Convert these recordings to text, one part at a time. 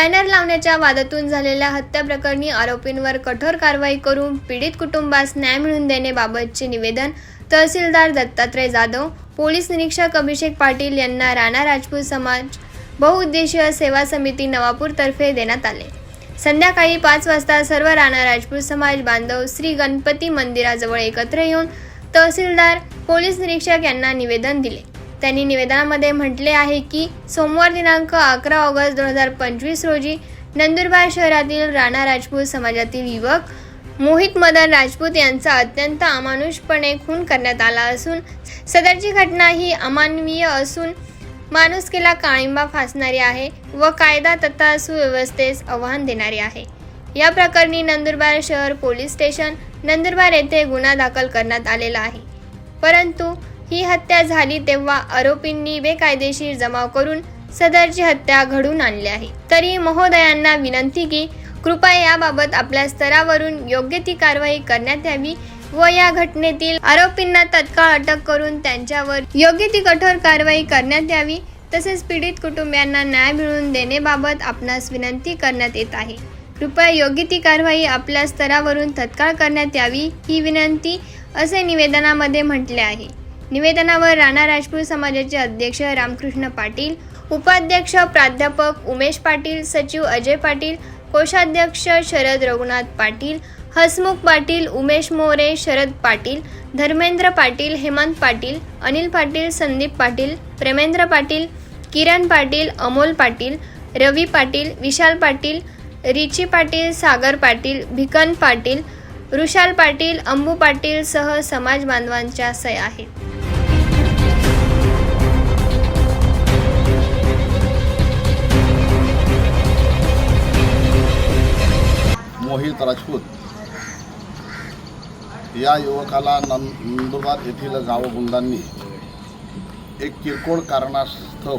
Banner लावण्याच्या वादातून झालेल्या हत्या प्रकरणी आरोपींवर कठोर कारवाई करून पीडित कुटुंबास न्याय मिळवून देण्याबाबतचे निवेदन तहसीलदार दत्तात्रय जाधव पोलीस निरीक्षक अभिषेक पाटील यांना राणा राजपूत समाज बहुउद्देशीय सेवा समिती नवापूरतर्फे देण्यात आले. संध्याकाळी पाच वाजता सर्व राणा राजपूत समाज बांधव श्री गणपती मंदिराजवळ एकत्र येऊन तहसीलदार पोलीस निरीक्षक यांना निवेदन दिले. त्यांनी निवेदनामध्ये म्हटले आहे की सोमवार दिनांक अकरा ऑगस्ट दोन हजार पंचवीस रोजी नंदुरबार शहरातील राणा राजपूत समाजातील युवक मोहित मदन राजपूत यांचा अत्यंत अमानुषपणे खून करण्यात आला असून सदरची घटना ही अमानवीय असून माणुसकीला काळिंबा फासणारी आहे व कायदा तथा सुव्यवस्थेस आव्हान देणारी आहे. या प्रकरणी नंदुरबार शहर पोलीस स्टेशन नंदुरबार येथे गुन्हा दाखल करण्यात आलेला आहे. परंतु ही हत्या झाली तेव्हा आरोपींनी बेकायदेशीर जमाव करून सदरची हत्या घडून आणली आहे. तरी महोदयांना विनंती की कृपया याबाबत आपल्या स्तरावरून योग्य ती कारवाई करण्यात यावी व या घटनेतील आरोपींना तत्काळ अटक करून त्यांच्यावर योग्य ती कठोर कारवाई करण्यात यावी तसेच पीडित कुटुंबियांना न्याय मिळवून देण्याबाबत आपणास विनंती करण्यात येत आहे. कृपया योग्य ती कारवाई आपल्या स्तरावरून तत्काळ करण्यात यावी ही विनंती असे निवेदनामध्ये म्हटले आहे. निवेदनावर राणा राजपूत समाजाचे अध्यक्ष रामकृष्ण पाटील उपाध्यक्ष प्राध्यापक उमेश पाटील सचिव अजय पाटील कोषाध्यक्ष शरद रघुनाथ पाटील हसमुख पाटील उमेश मोरे शरद पाटील धर्मेंद्र पाटील हेमंत पाटील अनिल पाटील संदीप पाटील प्रेमेंद्र पाटील किरण पाटील अमोल पाटील रवी पाटील विशाल पाटील रिची पाटील सागर पाटील भिकन पाटील ऋषाल पाटील अंबू पाटील सह समाज बांधवांच्या सय आहेत. मोहित राजपूत. या युवकाला नंदुरबार येथील गावगुंडांनी एक किरकोळ कारणास्तव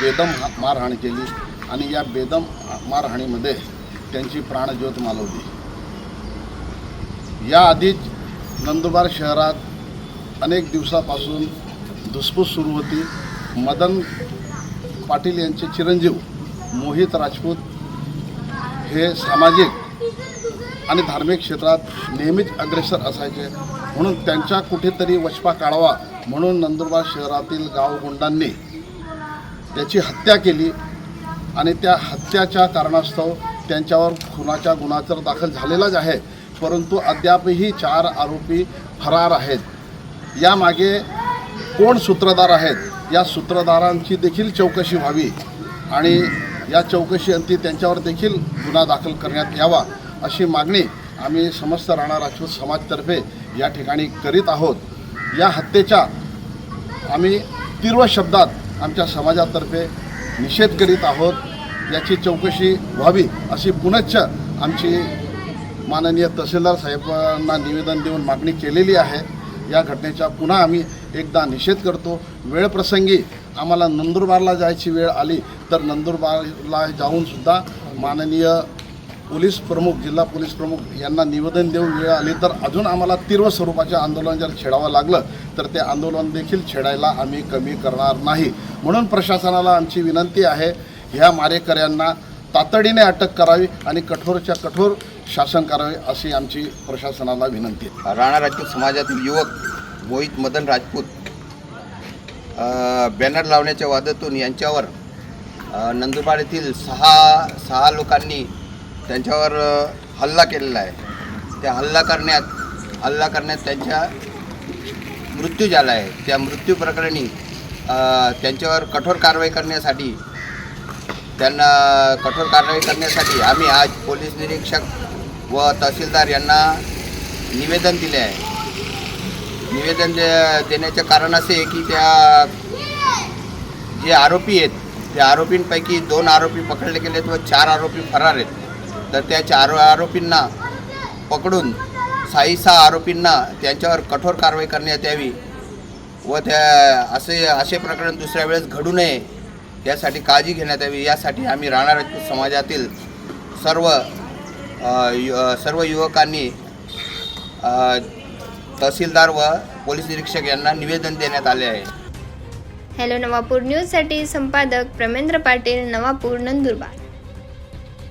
बेदम मारहाण केली आणि या बेदम मारहाणीमध्ये त्यांची प्राणज्योत मालवली. याआधीच नंदुरबार शहरात अनेक दिवसापासून धुसफूस सुरू होती. मदन पाटील यांचे चिरंजीव मोहित राजपूत हे सामाजिक आणि धार्मिक क्षेत्रात नेहमीच अग्रेसर असायचे. म्हणून त्यांच्या कुठेतरी वचपा काढावा म्हणून नंदुरबार शहरातील गावगुंडांनी त्याची हत्या केली आणि त्या हत्याच्या कारणास्तव त्यांच्यावर खुनाच्या गुन्हा तर दाखल झालेलाच आहे. परंतु अद्यापही चार आरोपी फरार आहेत. यामागे कोण सूत्रधार आहेत? या सूत्रधारांची देखील चौकशी व्हावी आणि या चौकशीअंती त्यांच्यावर देखील गुन्हा दाखल करण्यात यावा. अशी मागणी आम्ही समस्त राणा राजपूत समाजतर्फे या ठिकाणी करीत आहोत. या हत्येच्या आम्ही तीव्र शब्दात आमच्या समाजातर्फे निषेध करीत आहोत. याची चौकशी व्हावी अशी पुनश्च आमची माननीय तहसीलदार साहेबांना निवेदन देऊन मागणी केलेली आहे. या घटनेचा पुन्हा आम्ही एकदा निषेध करतो. वेळप्रसंगी आम्हाला नंदुरबारला जायची वेळ आली तर नंदुरबारला जाऊनसुद्धा माननीय पोलीस प्रमुख जिल्हा पोलीस प्रमुख यांना निवेदन देऊन वेळ आली तर अजून आम्हाला तीव्र स्वरूपाचे आंदोलन जर छेडावं लागलं तर ते आंदोलन देखील छेडायला आम्ही कमी करणार नाही. म्हणून प्रशासनाला आमची विनंती आहे ह्या मारेकऱ्यांना तातडीने अटक करावी आणि कठोरच्या कठोर शासन करावे अशी आमची प्रशासनाला विनंती आहे. राणा राजपूत समाजातील युवक मोहित मदन राजपूत बॅनर लावण्याच्या वादातून यांच्यावर नंदुरबार येथील सहा सहा लोकांनी त्यांच्यावर हल्ला केलेला आहे. त्या हल्ला करण्यात हल्ला करण्यात त्यांच्या मृत्यू झाला आहे. त्या मृत्यू प्रकरणी त्यांच्यावर कठोर कारवाई करण्यासाठी त्यांना कठोर कारवाई करण्यासाठी आम्ही आज पोलीस निरीक्षक व तहसीलदार यांना निवेदन दिले आहे. निवेदन दे देण्याचे कारण असे आहे की त्या जे आरोपी आहेत त्या आरोपींपैकी दोन आरोपी पकडले गेलेत व चार आरोपी फरार आहेत. तर त्या चार आरोपींना पकडून साई सहा आरोपींना त्यांच्यावर कठोर कारवाई करण्यात यावी व त्या असे असे प्रकरण दुसऱ्या वेळेस घडू नये यासाठी काळजी घेण्यात यावी. यासाठी आम्ही राणा राजपूत समाजातील सर्व यु- सर्व युवकांनी तहसीलदार व पोलीस निरीक्षक यांना निवेदन देण्यात आले आहे. हॅलो नवापूर न्यूजसाठी संपादक प्रमेंद्र पाटील नवापूर नंदुरबार.